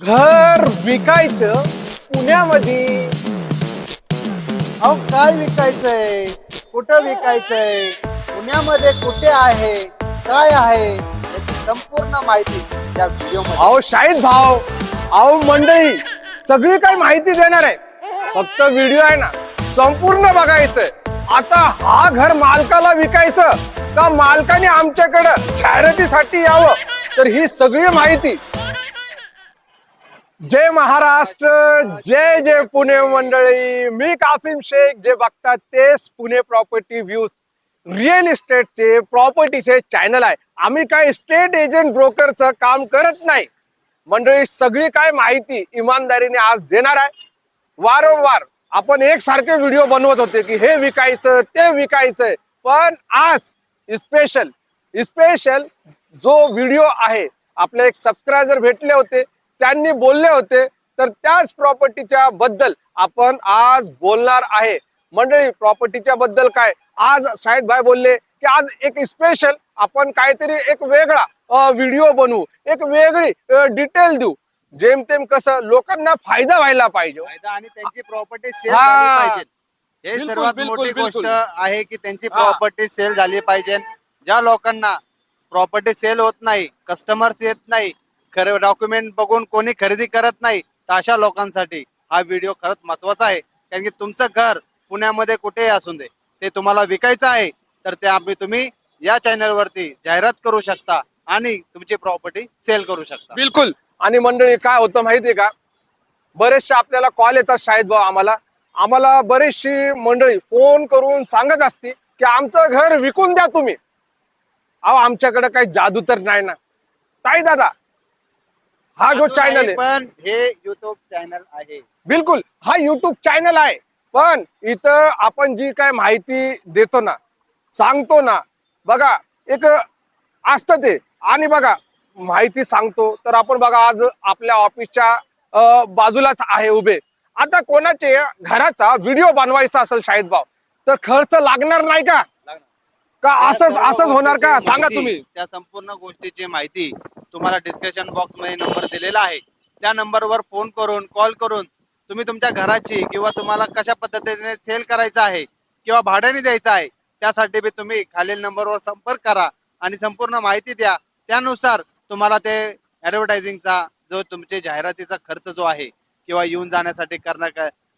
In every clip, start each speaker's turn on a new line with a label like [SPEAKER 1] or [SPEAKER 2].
[SPEAKER 1] घर विकायचं पुण्यामध्ये.
[SPEAKER 2] अहो काय विकायचंय? कुठं विकायचंय? पुण्यामध्ये कुठे आहे? काय आहे? याची संपूर्ण माहिती या व्हिडिओ
[SPEAKER 1] अहो शाहीद भाव अहो मंडळी सगळी काही माहिती देणार आहे. फक्त व्हिडिओ आहे ना संपूर्ण बघायचंय. आता हा घर मालकाला विकायचं का मालकाने आमच्याकडं जाहिरातीसाठी यावं? तर ही सगळी माहिती जय महाराष्ट्र जय जय पुणे मंडळी. मी कासिम शेख जे बघतात तेच पुणे प्रॉपर्टी व्ह्यूज रिअल इस्टेटचे प्रॉपर्टीचे चॅनल आहे. आम्ही काय स्टेट एजंट ब्रोकरचं काम करत नाही. मंडळी सगळी काय माहिती इमानदारीने आज देणार आहे. वारंवार आपण एकसारखे व्हिडिओ बनवत होते की हे विकायचं ते विकायचंय पण आज स्पेशल स्पेशल जो व्हिडिओ आहे आपले एक सबस्क्रायबर भेटले होते. त्यांनी बोलले होते. तर त्याच प्रॉपर्टीच्या बद्दल आपण आज बोलणार आहे. मंडळी प्रॉपर्टीच्या बद्दल काय? आज शाहिद भाई बोलले की आज एक स्पेशल आपण काहीतरी एक वेगळा व्हिडिओ बनवू. एक वेगळी डिटेल देऊ. जेमतेम कसं लोकांना फायदा व्हायला पाहिजे
[SPEAKER 2] फायदा आणि त्यांची प्रॉपर्टी सेल
[SPEAKER 1] हा.
[SPEAKER 2] झाली पाहिजे. हे
[SPEAKER 1] बिलकुल,
[SPEAKER 2] सर्वात मोठी. गोष्ट आहे की त्यांची
[SPEAKER 1] हा.
[SPEAKER 2] प्रॉपर्टी सेल झाली पाहिजे. ज्या लोकांना प्रॉपर्टी सेल होत नाही कस्टमर्स येत नाही खरे डॉक्युमेंट बघून कोणी खरेदी करत नाही तर अशा लोकांसाठी हा व्हिडिओ खरंच महत्त्वाचा आहे. कारण की तुमचं घर पुण्यामध्ये कुठेही असू दे ते तुम्हाला विकायचं आहे तर ते आम्ही तुम्ही या चॅनल वरती जाहिरात करू शकता आणि तुमची प्रॉपर्टी सेल करू शकता.
[SPEAKER 1] बिलकुल. आणि मंडळी काय होतं माहितीये का? बरेचसे आपल्याला कॉल येतात शाहिद भाऊ आम्हाला. आम्हाला बरेचशी मंडळी फोन करून सांगत असते की आमचं घर विकून द्या तुम्ही. अहो आमच्याकडे काही जादू तर नाही ना. ताई दादा हा जो चॅनल
[SPEAKER 2] आहे पण हे युट्यूब चॅनल आहे.
[SPEAKER 1] बिलकुल हा युट्यूब चॅनल आहे. पण इथं आपण जी काय माहिती देतो ना सांगतो ना बघा एक असतं ते. आणि बघा माहिती सांगतो तर आपण बघा आज आपल्या ऑफिसच्या बाजूलाच आहे उभे. आता कोणाचे घराचा व्हिडिओ बनवायचा असेल शाहिद भाव तर खर्च लागणार नाही का? का असंच असंच होणार का? सांगा तुम्ही.
[SPEAKER 2] त्या संपूर्ण गोष्टीची माहिती तुम्हाला डिस्क्रिप्शन बॉक्समध्ये नंबर दिलेला आहे. त्या नंबरवर फोन करून कॉल करून तुम्ही तुमच्या घराची किंवा तुम्हाला कशा पद्धतीने सेल करायचं आहे किंवा भाड्याने द्यायचं आहे त्यासाठी बी तुम्ही खालील नंबरवर संपर्क करा आणि संपूर्ण माहिती द्या. त्यानुसार तुम्हाला ते ॲडव्हर्टायझिंगचा जो तुमचे जाहिरातीचा खर्च जो आहे किंवा येऊन जाण्यासाठी करणं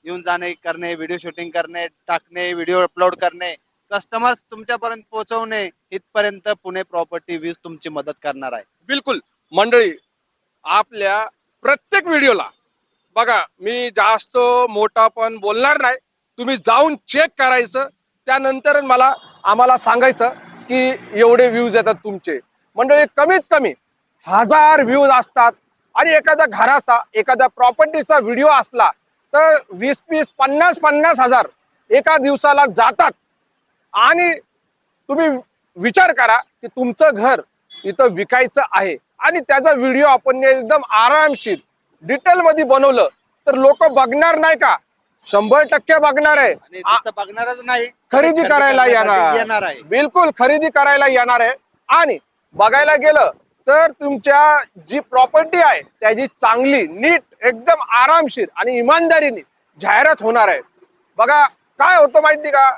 [SPEAKER 2] येऊन जाणे करणे व्हिडिओ शूटिंग करणे टाकणे व्हिडिओ अपलोड करणे कस्टमर्स तुमच्यापर्यंत पोहोचवणे इथपर्यंत पुणे प्रॉपर्टी वीज तुमची मदत करणार आहे.
[SPEAKER 1] बिलकुल. मंडळी आपल्या प्रत्येक व्हिडिओला बघा मी जास्त मोठा पण बोलणार नाही. तुम्ही जाऊन चेक करायचं. त्यानंतर मला आम्हाला सांगायचं की एवढे व्ह्यूज येतात तुमचे. मंडळी कमीत कमी हजार व्ह्यूज असतात. आणि एखाद्या घराचा एखाद्या प्रॉपर्टीचा व्हिडिओ असला तर वीस वीस पन्नास पन्नास हजार एका दिवसाला जातात. आणि तुम्ही विचार करा की तुमचं घर इथं विकायचं आहे. आणि त्याचा व्हिडिओ आपण एकदम आरामशीर डिटेल मध्ये बनवलं तर लोक बघणार नाही का? शंभर टक्के बघणार आहे.
[SPEAKER 2] बघणारच नाही
[SPEAKER 1] खरेदी करायला
[SPEAKER 2] येणार. आहे.
[SPEAKER 1] बिलकुल खरेदी करायला येणार आहे. आणि बघायला गेलं तर तुमच्या जी प्रॉपर्टी आहे त्याची चांगली नीट एकदम आरामशीर आणि इमानदारीने जाहिरात होणार आहे. बघा काय होतं माहिती का?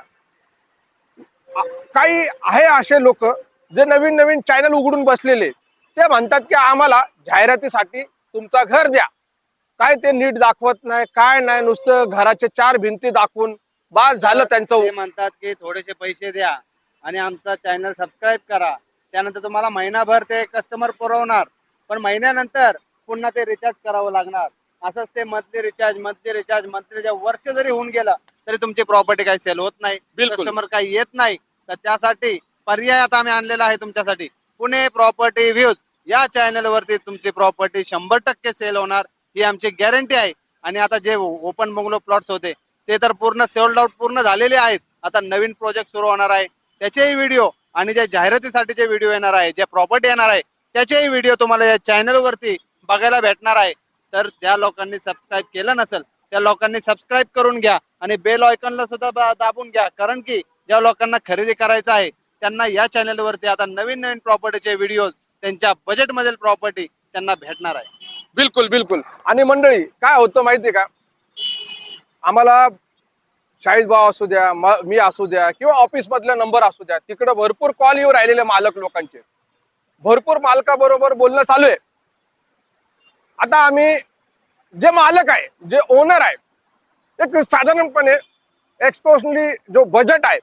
[SPEAKER 1] काही आहे असे लोक जे नवीन नवीन चॅनल उघडून बसलेले ते म्हणतात की आम्हाला जाहिरातीसाठी तुमचा घर द्या. काय ते नीट दाखवत नाही काय नाही नुसतं घराचे चार भिंती दाखवून बास झालं त्यांचं
[SPEAKER 2] ते म्हणतात की थोडेसे पैसे द्या आणि आमचा चॅनल सबस्क्राईब करा. त्यानंतर तुम्हाला महिनाभर ते कस्टमर पुरवणार. पण महिन्यानंतर पुन्हा ते रिचार्ज करावं लागणार. असंच ते monthly recharge monthly recharge monthly वर्ष जरी होऊन गेलं तरी तुमची प्रॉपर्टी काही सेल होत नाही. कस्टमर काही येत नाही. तर त्यासाठी पर्याय आता आम्ही आणलेला आहे तुमच्यासाठी. पुणे प्रॉपर्टी व्ह्यूज या चॅनल वरती तुमची प्रॉपर्टी शंभर टक्के सेल होणार ही आमची गॅरंटी आहे. आणि आता जे ओपन बंगलो प्लॉट्स होते ते तर पूर्ण सोल्ड आउट पूर्ण झालेले आहेत. आता नवीन प्रोजेक्ट सुरू होणार आहे. त्याचेही व्हिडिओ आणि जे जाहिरातीसाठीचे व्हिडिओ येणार आहे जे प्रॉपर्टी येणार आहे त्याचेही व्हिडिओ तुम्हाला या चॅनलवरती बघायला भेटणार आहे. तर ज्या लोकांनी सबस्क्राईब केलं नसेल त्या लोकांनी सबस्क्राईब करून घ्या आणि बेल आयकॉनला सुद्धा दाबून घ्या. कारण की ज्या लोकांना खरेदी करायचं आहे त्यांना या चॅनलवरती आता नवीन नवीन प्रॉपर्टीचे व्हिडिओ त्यांच्या बजेट मधील प्रॉपर्टी त्यांना भेटणार आहे.
[SPEAKER 1] बिलकुल बिलकुल. आणि मंडळी काय होतं माहितीये का? आम्हाला शाहीद भाऊ असू द्या मी असू द्या किंवा ऑफिस मधला नंबर असू द्या तिकडे भरपूर कॉल येऊ राहिलेले मालक लोकांचे. भरपूर मालकाबरोबर बोलणं चालू आहे. आता आम्ही जे मालक आहे जे ओनर आहे एक साधारणपणे एक्सपोजली जो बजेट आहे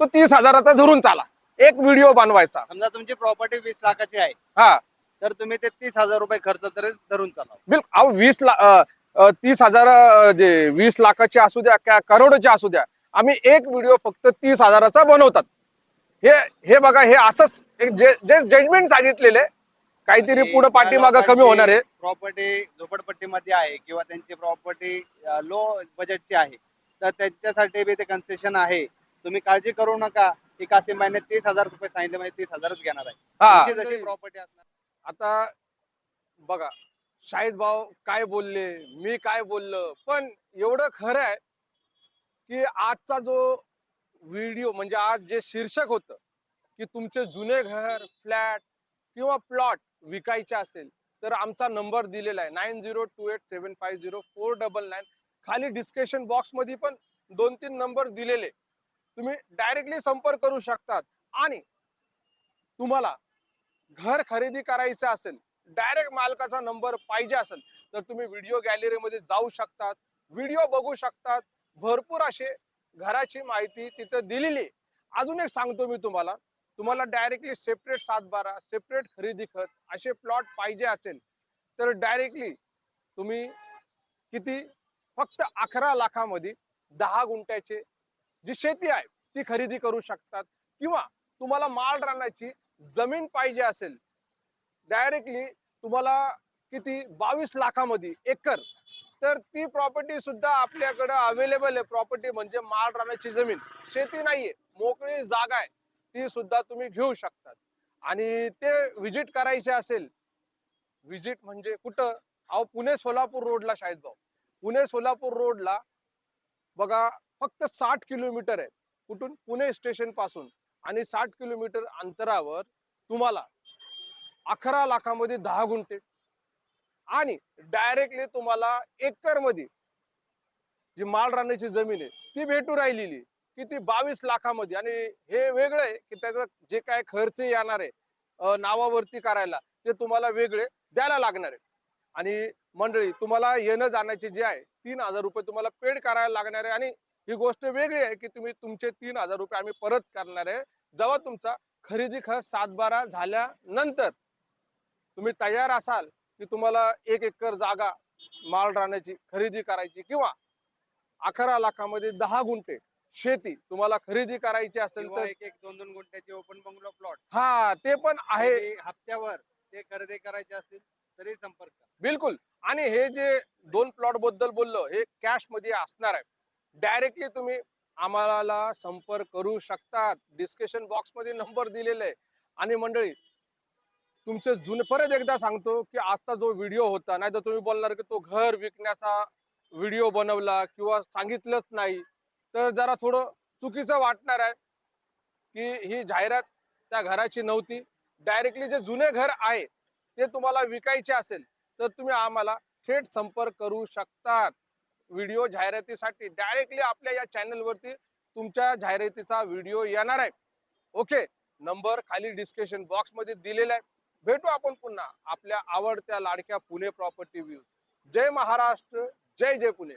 [SPEAKER 1] तो तीस हजाराचा धरून चाला. एक व्हिडिओ बनवायचा.
[SPEAKER 2] समजा तुमची प्रॉपर्टी वीस लाखाची आहे.
[SPEAKER 1] हा.
[SPEAKER 2] तर तुम्ही ते तीस हजार रुपये खर्च तरी धरून चालाव.
[SPEAKER 1] बिलकुल. अहो वीस ला अ, अ, तीस हजार अ, जे वीस लाखाचे असू द्या क्या करोडचे असू द्या आम्ही एक व्हिडिओ फक्त तीस हजाराचा बनवतात. हे हे बघा हे असंच एक जे जे जजमेंट सांगितलेले काहीतरी पुढे पाठीमागं कमी होणार आहे.
[SPEAKER 2] प्रॉपर्टी झोपडपट्टीमध्ये आहे किंवा त्यांची प्रॉपर्टी लो बजेटची आहे तर त्यांच्यासाठी बी ते कन्सेशन आहे. तुम्ही काळजी करू नका. की कासिम भाईने तीस हजार रुपये सांगितले म्हणजे तीस हजारच घेणार आहे.
[SPEAKER 1] हा.
[SPEAKER 2] तुमची जशी प्रॉपर्टी असणार.
[SPEAKER 1] आता बघा शाहिद भाऊ काय बोलले मी काय बोललो पण एवढं खरं आहे की आजचा जो व्हिडिओ म्हणजे आज जे शीर्षक होतं की तुमचे जुने घर फ्लॅट किंवा प्लॉट विकायचे असेल तर आमचा नंबर दिलेला आहे. Nine zero two eight seven five zero four double nine. खाली डिस्क्रिप्शन बॉक्समध्ये पण दोन तीन नंबर दिलेले. तुम्ही डायरेक्टली संपर्क करू शकतात. आणि तुम्हाला घर खरेदी करायचं असेल डायरेक्ट मालकाचा नंबर पाहिजे असेल तर तुम्ही व्हिडिओ गॅलरीमध्ये जाऊ शकतात व्हिडिओ बघू शकतात. भरपूर असे घराची माहिती तिथं दिलेली आहे. अजून एक सांगतो मी तुम्हाला. तुम्हाला डायरेक्टली सेपरेट सातबारा सेपरेट खरेदी खत असे प्लॉट पाहिजे असेल तर डायरेक्टली तुम्ही किती? फक्त अकरा लाखामध्ये दहा गुंठ्याचे जी शेती आहे ती खरेदी करू शकतात. किंवा तुम्हाला माल रानाची जमीन पाहिजे असेल डायरेक्टली तुम्हाला किती बावीस लाखामध्ये एकर तर ती प्रॉपर्टी सुद्धा आपल्याकडे अवेलेबल आहे. प्रॉपर्टी म्हणजे माल रानाची जमीन. शेती नाहीये मोकळी जागा आहे ती सुद्धा तुम्ही घेऊ शकतात. आणि ते व्हिजिट करायचे असेल व्हिजिट म्हणजे कुठं? अहो पुणे सोलापूर रोडला शाहिद भाऊ. पुणे सोलापूर रोडला बघा फक्त साठ किलोमीटर आहे कुठून? पुणे स्टेशनपासून. आणि साठ किलोमीटर अंतरावर तुम्हाला अकरा लाखामध्ये दहा गुंठे. आणि डायरेक्टली तुम्हाला एकरमध्ये जी माल राहण्याची जमीन आहे ती भेटू राहिलेली किती? बावीस लाखामध्ये. आणि हे वेगळं आहे की त्याचा जे काय खर्च येणार आहे नावावरती करायला ते तुम्हाला वेगळे द्यायला लागणार आहे. आणि मंडळी तुम्हाला येणं जाण्याचे जे आहे तीन हजार रुपये तुम्हाला पेड करायला लागणार आहे. आणि ही गोष्ट वेगळी आहे की तुम्ही तुमचे तीन हजार रुपये आम्ही परत करणार आहे. जेव्हा तुमचा खरेदी खर्च सातबारा झाल्यानंतर तुम्ही तयार असाल की तुम्हाला एक एकर जागा माल राहण्याची खरेदी करायची किंवा अकरा लाखामध्ये दहा गुंठे शेती तुम्हाला खरेदी करायची असेल तर
[SPEAKER 2] एक एक दोन दोन गुंठ्याचे ओपन बंगलो प्लॉट
[SPEAKER 1] हा ते पण आहे.
[SPEAKER 2] हप्त्यावर ते खरेदी करायचे असतील तरी संपर्क.
[SPEAKER 1] बिलकुल. आणि हे जे दोन प्लॉटबद्दल बोललो हे कॅशमध्ये असणार आहे. डायरेक्टली तुम्ही आम्हाला संपर्क करू शकतात. डिस्क्रिप्शन बॉक्समध्ये नंबर दिलेला आहे. आणि मंडळी तुमचे जुने परत एकदा सांगतो की आजचा जो व्हिडिओ होता नाही तर तुम्ही बोलणार की तो घर विकण्याचा व्हिडिओ बनवला किंवा सांगितलंच नाही. तर जरा थोडं चुकीचं वाटणार आहे की ही जाहिरात त्या घराची नव्हती. डायरेक्टली जे जुने घर आहे ते तुम्हाला विकायचे असेल तर तुम्ही आम्हाला थेट संपर्क करू शकतात. व्हिडिओ जाहिरातीसाठी डायरेक्टली आपल्या या चॅनलवरती तुमच्या जाहिरातीचा व्हिडिओ येणार आहे. ओके नंबर खाली डिस्क्रिप्शन बॉक्समध्ये दिलेला आहे. भेटू आपण पुन्हा आपल्या आवडत्या लाडक्या पुणे प्रॉपर्टी व्ह्यू जय महाराष्ट्र जय जय पुणे.